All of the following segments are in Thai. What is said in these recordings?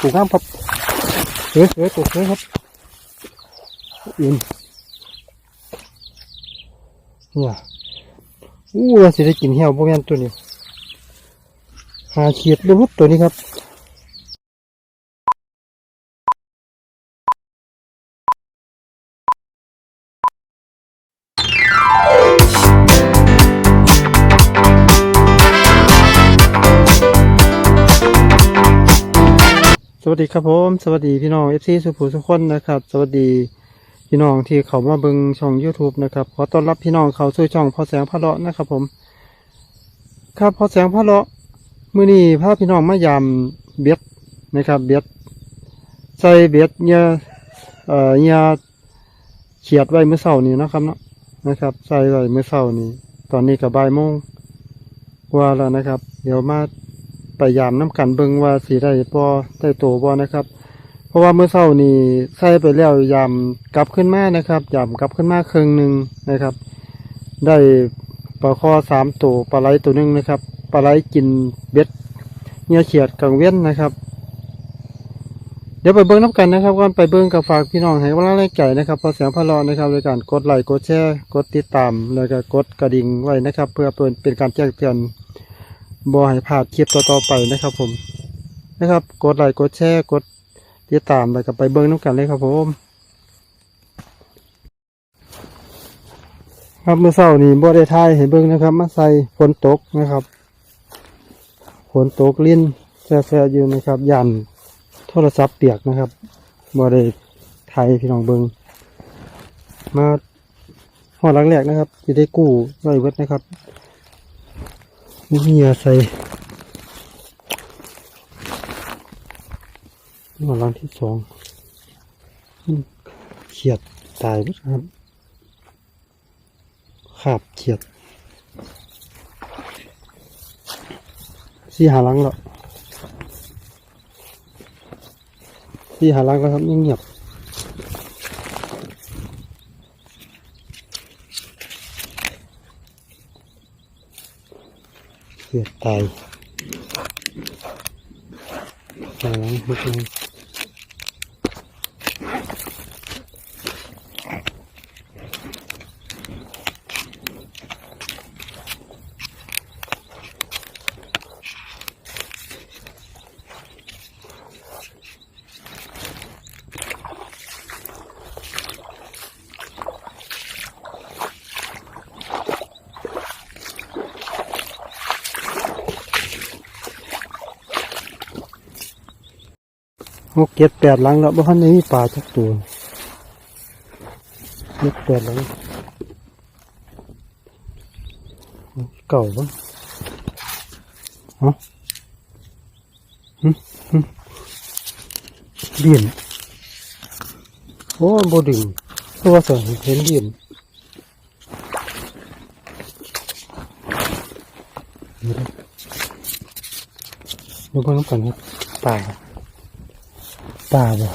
ถูกข้ามครับเฮ้ยเฮ้ยถูกเลยครับอินเนี่ยอู้เราสิได้กินเหี่ยวพวกนั้นตัวนี้หาเขียดดูครับตัวนี้ครับ วัสดีครับผมสวัสดีพี่น้องเอฟซีสุภูสุขคนนะครับ สวัสดีพี่น้องที่เขามาเบิงช่อง YouTube นะครับขอต้อนรับพี่น้องเขาสู่ช่องพ่อแสงพระเลาะนะครับผม ครับพ่อแสงพระเลาะมือนี้พาพี่น้องมายามเบ็ดนะครับ เบ็ดใส่เบ็ดเนี่ยเอ่อเนี่ยเขียดไว้เมื่อเช้านี้นะครับเนาะนะครับ ใส่ไว้เมื่อเช้านี้ ตอนนี้กับบ่ายโมงกว่าแล้วนะครับ เดี๋ยวมา ไปยามน้ำกันเบิงว่าสีได้บ่ได้โตบ่นะครับ เพราะว่าเมื่อเช้านี้ใส่ไปแล้วยามกลับขึ้นมานะครับยามกลับขึ้นมาครึ่งหนึ่งนะครับ ได้ปลาคอสามตัวปลาไหลตัวหนึ่งนะครับปลาไหลกินเบ็ดเนื้อเขียดกังเว้นนะครับ เดี๋ยวไปเบิ้งน้ำกันนะครับก่อนไปเบิ้งกับฝากพี่น้องให้กำลังใจนะครับพอเสียงพลอนะครับโดยการกดไลค์กดแชร์กดติดตามแล้วก็กดกระดิ่งไว้นะครับ เพื่อเป็นเป็นการแจ้งเตือน บ่ให้พลาดคลิปต่อๆไปนะครับ ผมนะครับ กดไลค์กดแชร์กดติดตามแล้วก็ไปเบิ้งน้ำกันเลยครับผมครับเมื่อเช้านี้บ่ได้ทายให้เบิ้งนะครับมาใส่ฝนตกนะครับฝนตกลิ้นแซ่ๆอยู่นะครับยันโทรศัพท์เปียกนะครับบ่ได้ทายพี่น้องเบิ้งมาหอดหลังแรกนะครับจะได้กู้ไว้เบิดนะครับ นี่เหียใส่หัวรังที่สองเขียดตายแล้วครับขาบเขียดสี่หาลังแล้วสี่หาลังแล้วครับยังเงียบ เขียดตายหาหลังนิด หกเจ็ดแปดหลังแล้วบ้านนี้ปลาจักตัวเจ็ดแปดหลังเก่าปะฮะเดียนโอ้บดึงตัวสองเห็นเดียนเดี๋ยวนะเดี๋ยวเพิ่งกันครับปลาตาบ่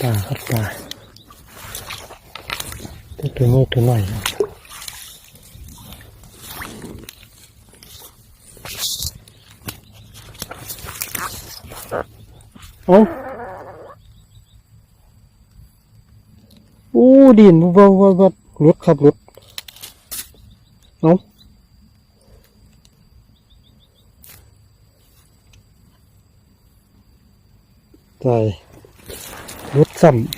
ตาครับตาตัวตัวนี้ตัวหน่อยนะเอ้า อู้ ดินวัววัววัวรถขับรถเอาใจรถซ้ำ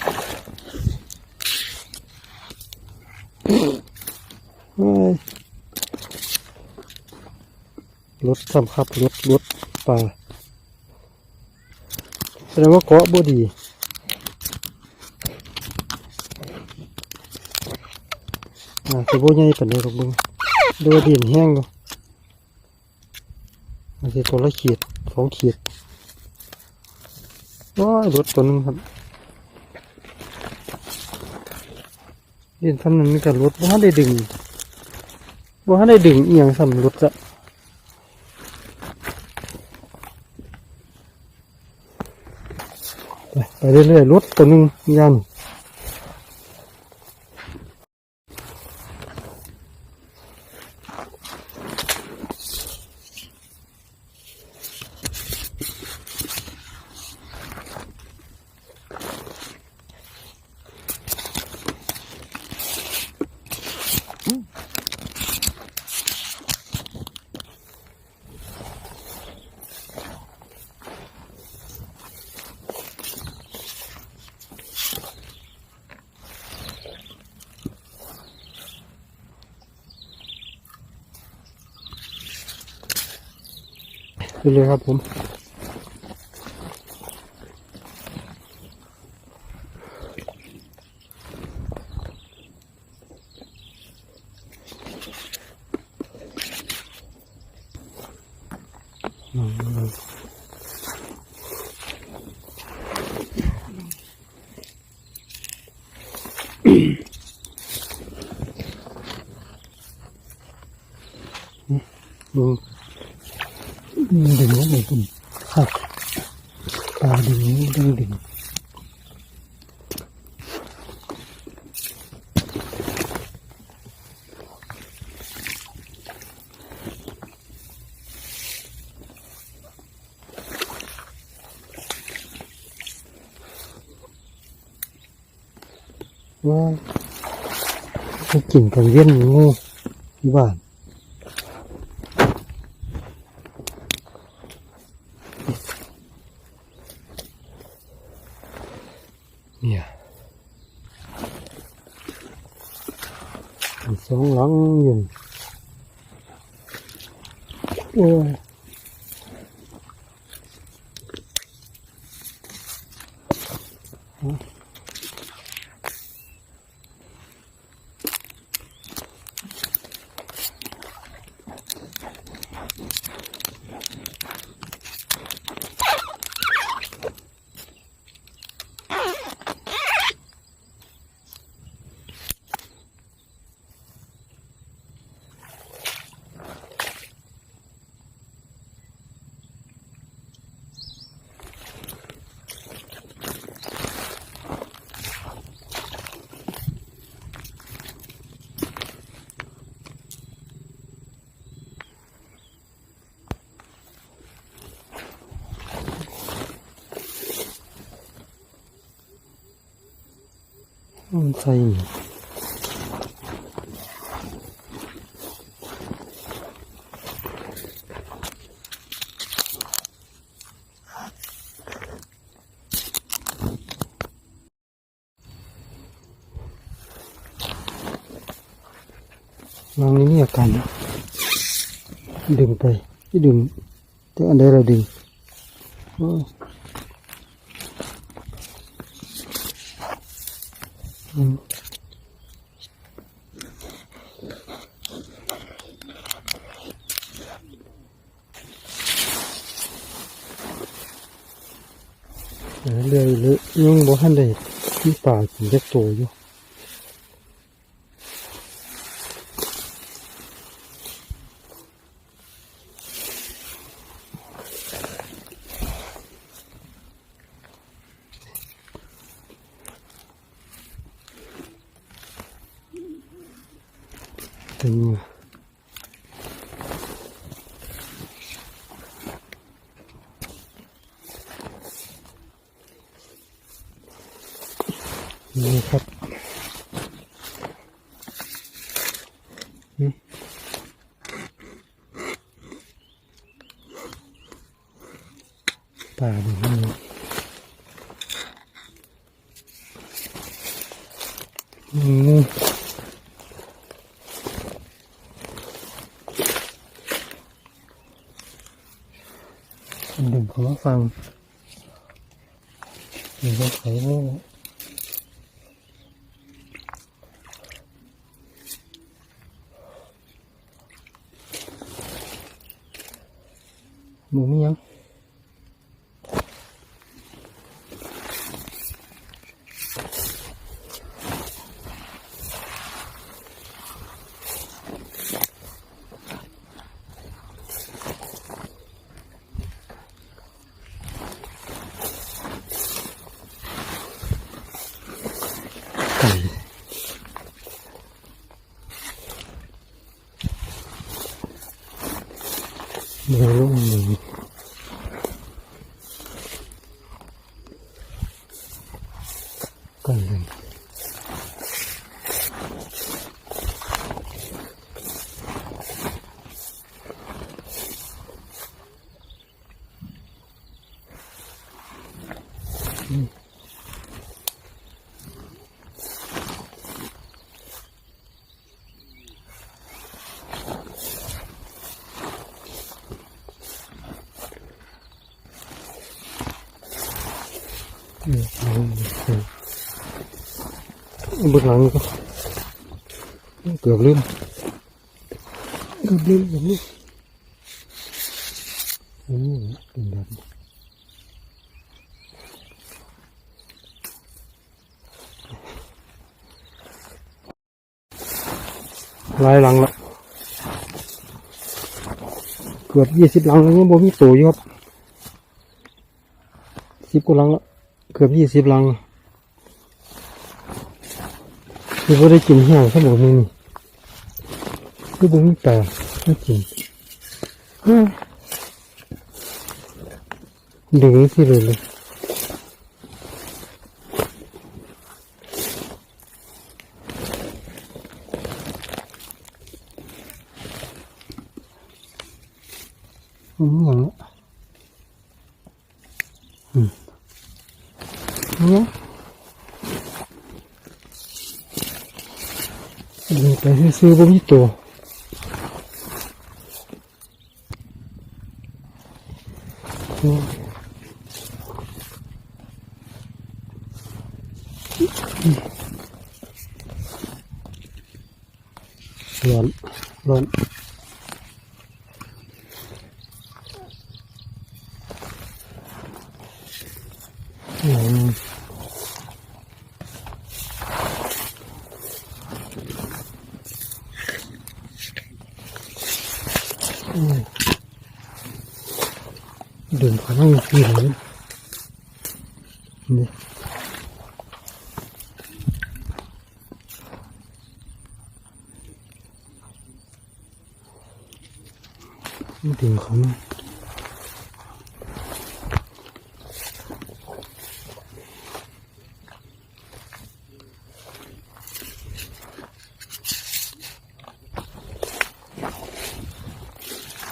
เอ้ยรถซ้ำครับรถรถป่าแสดงว่าเกาะบ่ดี อ่าสิบยังญ่ปานใดดอกเบิ่งดูดินแห้งอยู่มันสิตัวละเขียดสองเขียดว้ารถตัวนึงครับดินซ้ำนั้นมีแต่รถบ่ได้ดึงบ่ได้ดึงเอียงซ้ำรถจ้ะไปเรื่อยๆรถตัวนึงยัน ไปเลยครับผมอืมอืมดึ งว่าไหนคุณครับตาดึงดึ งดึงว่าเขากินกันเย็นงูที่บ้านเนี่ยมีสองหลังอยู่นี่โอ้ยมันใส่นี่วางนี้มีอาการดึงไปที่ดึงแต่อันใดเราดึงโอ้ยอืม เรื่อยๆยยังบ่ทันได้ที่ป่ากินจักโตอยู่ นี่ครับอืมป่าดูนี่อืมดึงเขามาฟังดึงเขาไข เดี๋ยวลงหนึ่งกันเลยเอา เบื้องหลังก็เกือบลืมเกือบลืมเกือบลืมโอ้เป็นแบบลายหลังละเกือบยี่สิบหลังแล้วยังบ่มีตัวอยู่ครับสิบกว่าหลังละเกือบยี่สิบหลัง คือว่าได้กินแห้งสมองมึงนี่คือบุ้งแต่ไม่กินอ้าวดึงสิเลยเลยอืมอย่างนี้อืม เนี่ย ดูไปซื้อๆบ่มีตัวอืมร้อนร้อนอืม đường khả năng phi lớn Nè. đường khả năng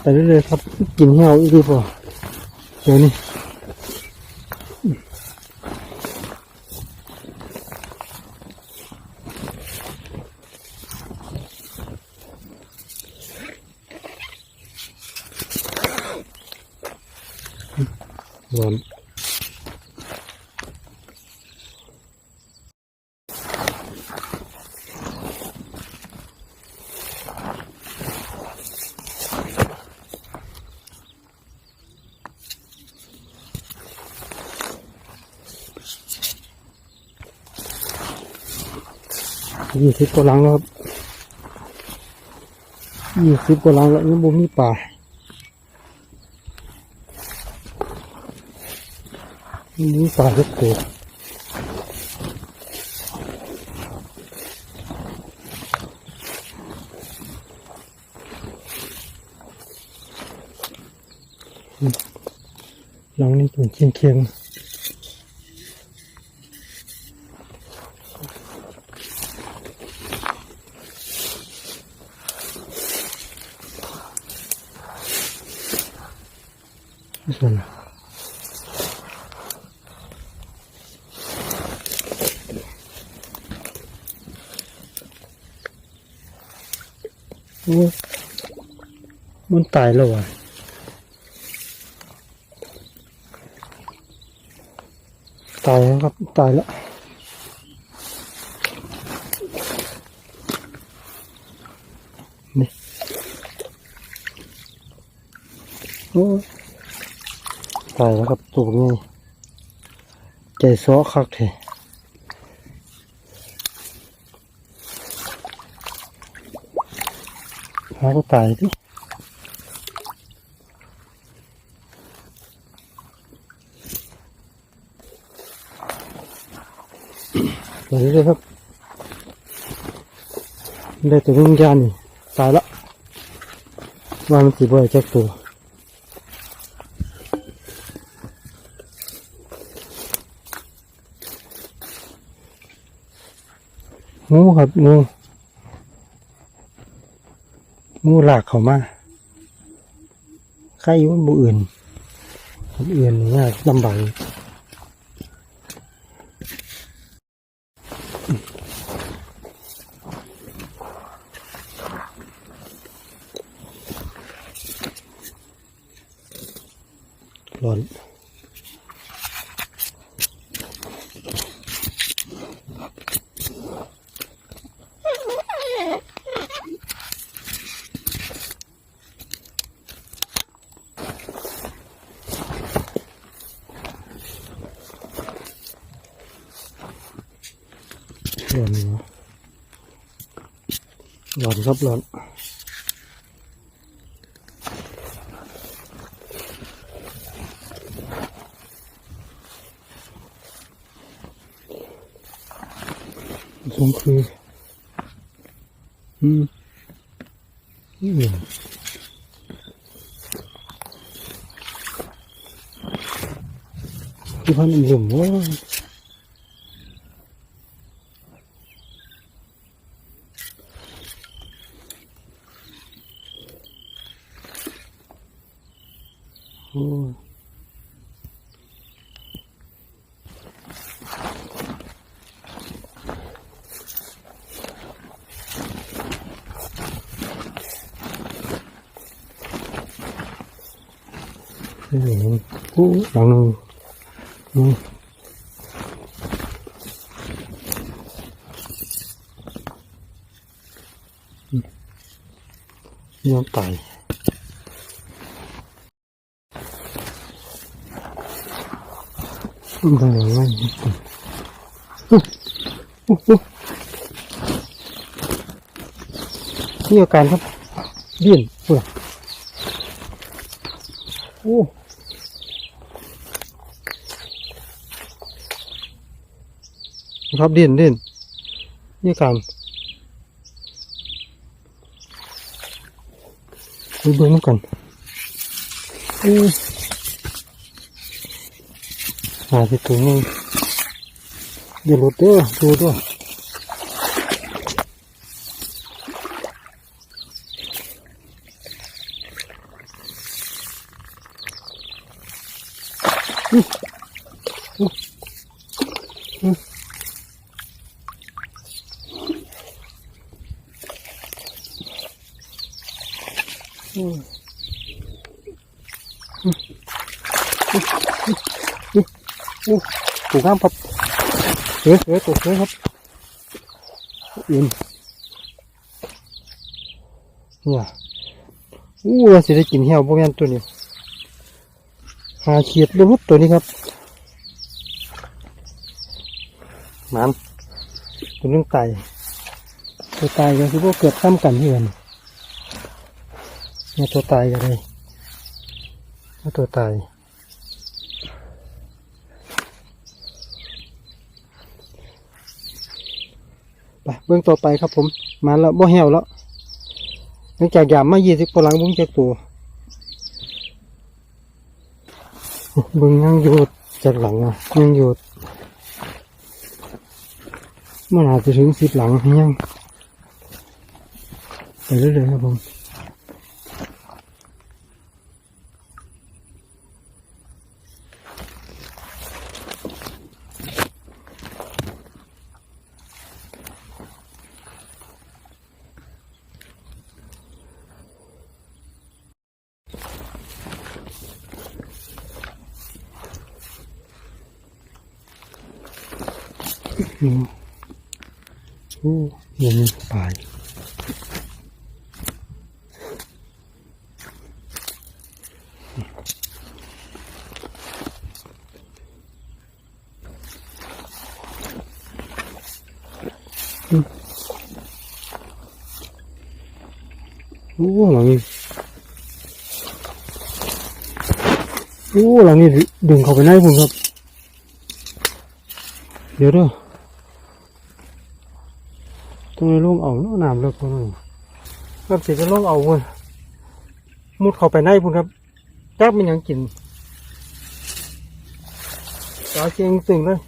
ไปเรื่อยๆครับ กินเหี่ยวอีกทีกว่าเดี๋ยวนี้ ยี่สิบกว่าหลังแล้วครับยี่สิบกว่าหลังแล้วยังบ่มีป่ามีป่าสักตัวหลังนี้เป็นเคียงเคียงๆ ส่วน โอ้มันตายแล้วอะตายแล้วครับ ตายแล้วนี่โอ้ตายแล้วครับตัวนี้ใจซ้อคักแท้าก็ตายดิตัวนี้เลยครับได้ต่วิญญาณนี่ตายละว่ามันสิบ่อยจักตัวงูครับงู งูหลากเขามาใครว่าบุอื่นบุอื่นนี่ยากลำบากร้อนร้อนเนาะ ร้อนครับร้อนสงคืออืมอืมที่พันอุ่มหลุมว่าโอ้ยไม่เห็นโอ้ย หลังนึงนี่ยอมตายมันทำยังไงอุ๊ยอุ๊ยอุ๊ยนี่อาการครับเบี้ยนเพื่อโอ้ ครับเด่นเด่นนี่การไปเบิ่งนกันหาที่ตัวนึงอย่าหลุดเด้อดูด้วยอื้ออื้ออื้อ อืมอืมอืมอืม อืมถูกข้ามครับเสือเสือตัวเสือครับอื่นเนี่ยอู้ว่าสิได้กินเหี่ยวพวกนั้นตัวนี้หาเขียดรุดตัวนี้ครับมันตัวนึงตายตัวตายก็คือพวกเกิดซ้ำกันที่กันเนี่ยตัวตายกันเลยเนี่ยตัวตาย ไปเบื้องต่อไปครับผมมาแล้วบ่แห้วแล้วหลังจากหยามมายี่สิบปลังบุ้งจากตัวเบึงยังอยู่จากหลังอะยังอยู่มันอาจจะถึงสิบหลังยังไปเรื่อยๆครับผม โอ้ยังมีปลายโอ้หลังนี้โอ้หลังนี้ดึงเข้าไปในผมครับ เดี๋ยวเด้อตรง นี้ลงเอาน้ำเลิกตรงนี้ครับสิจะลงเอาเว้ยมุดเข้าไปในพุ่นครับจักมันยังกินตาเชียงตึงเลย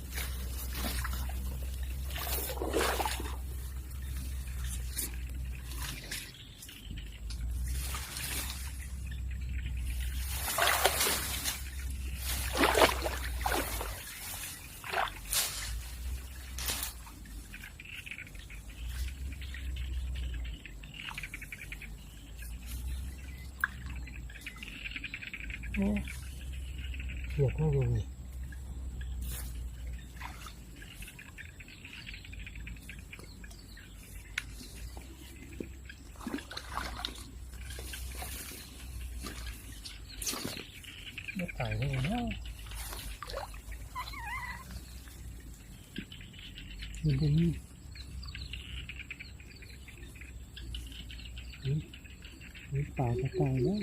เขียดไม่ดูเลยไม่ตายเลยนะ มันจะนี่นี่ตาจะตายแล้ว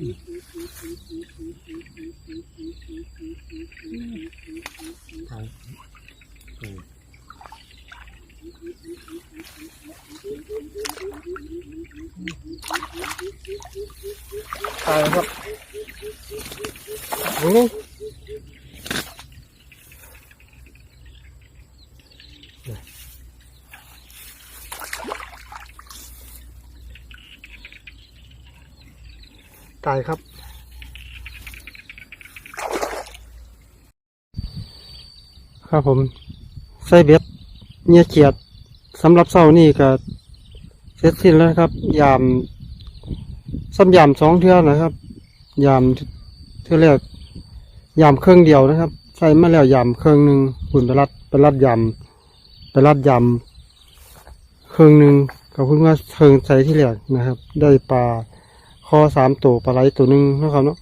ตายเออตายครับโอ้ ยตายครับ ครับผม ใส่เบ็ดเนี่ยเขียดสำหรับเสานี่ก็เสร็จสิ้นแล้วครับ ยามซ้ำยามสองเทื่อนะครับ ยามเทื่อแรกยามเครื่องเดียวนะครับ ใส่มาแล้วยามเครื่องหนึ่งคุณไปรัดไปรัดยามไปรัดยามเครื่องหนึ่งกับคุณว่าเชิงใส่ที่แรกนะครับ ได้ปลา คอสามตัวปลาไหลตัวหนึ่งนะครับเนาะ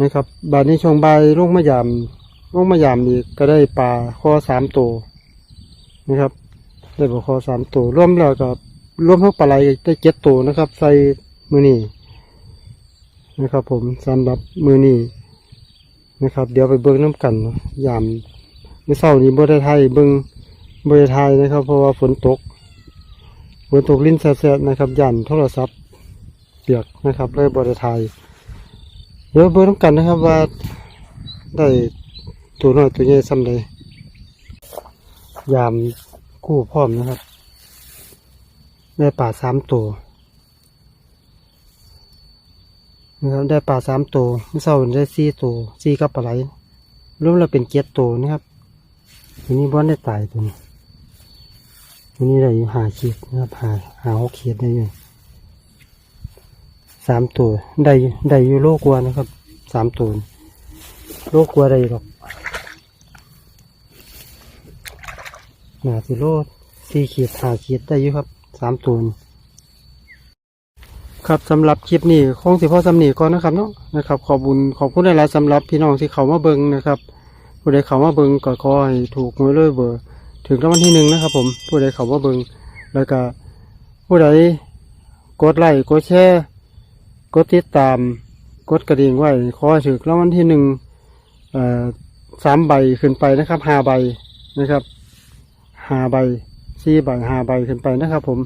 นะครับบาดนี้ช่วงบ่ายลงมายามลงมายามอีกก็ได้ปลาคอสามตัวนะครับ ได้ปลาคอสามตัวรวมแล้วก็รวมทั้งปลาไหลได้เจ็ดตัวนะครับ ใส่มือนี้นะครับ ผมสำหรับมือนี้นะครับ เดี๋ยวไปเบิ้งน้ำกันเนาะยามเมื่อเช้านี้บ่ได้ไทยเบิ้งบ่ได้ไทยนะครับ เพราะว่าฝนตกฝนตกลิ้นแซ่ๆนะครับยันโทรศัพท์ เปียกนะครับเลยบ่ได้ไทยเดี๋ยวเบิ้งน้ำกันนะครับว่าได้ตัวน้อยตัวใหญ่ซ้ำเลยยามกู้พร้อมนะครับได้ป่าสามตัวนะครับได้ป่าสามตัวเมื่อเช้าได้สี่ตัวสี่กับปลาไหลรวมแล้วเป็นเจ็ดตัวนะครับตัวนี้บ้านได้ตายตัวนี้ตัวนี้ได้อยู่หาขีดนะครับหาหาหกขีดได้อยู่ สามตัวได้ได้อยู่โลกว่านะครับสามตัวโลกว่าได้หรอกหนาสิโลสี่ขีดห้าขีดได้อยู่ครับสามตัวครับสำหรับคลิปนี้คงสิพ่อสำนีก่อนนะครับเนาะนะครับขอบุญขอบคุณหลายๆสำหรับพี่น้องที่เขามาเบิงนะครับผู้ใดเขามาเบิงก็ขอให้ถูกหวยเลยเบอร์ถึงรางวัลที่หนึ่งนะครับ ผมผู้ใดเขามาเบิงแล้วก็ผู้ใดกดไลค์กดแชร์ กดติดตาม กดกระดิ่งไว้ ขอให้ถึงรางวัลที่หนึ่งสามใบขึ้นไปนะครับห้าใบนะครับห้าใบสี่ใบห้าใบขึ้นไปนะครับ ผม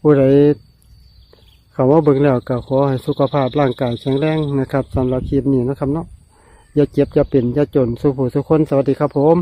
ผู้ใดเขาว่าเบิ่งแล้วก็ขอให้สุขภาพร่างกายแข็งแรงนะครับสำหรับคลิปนี้นะครับเนาะอย่าเจ็บอย่าเป็นอย่าจนสู้ผู้สุขคนสวัสดีครับผม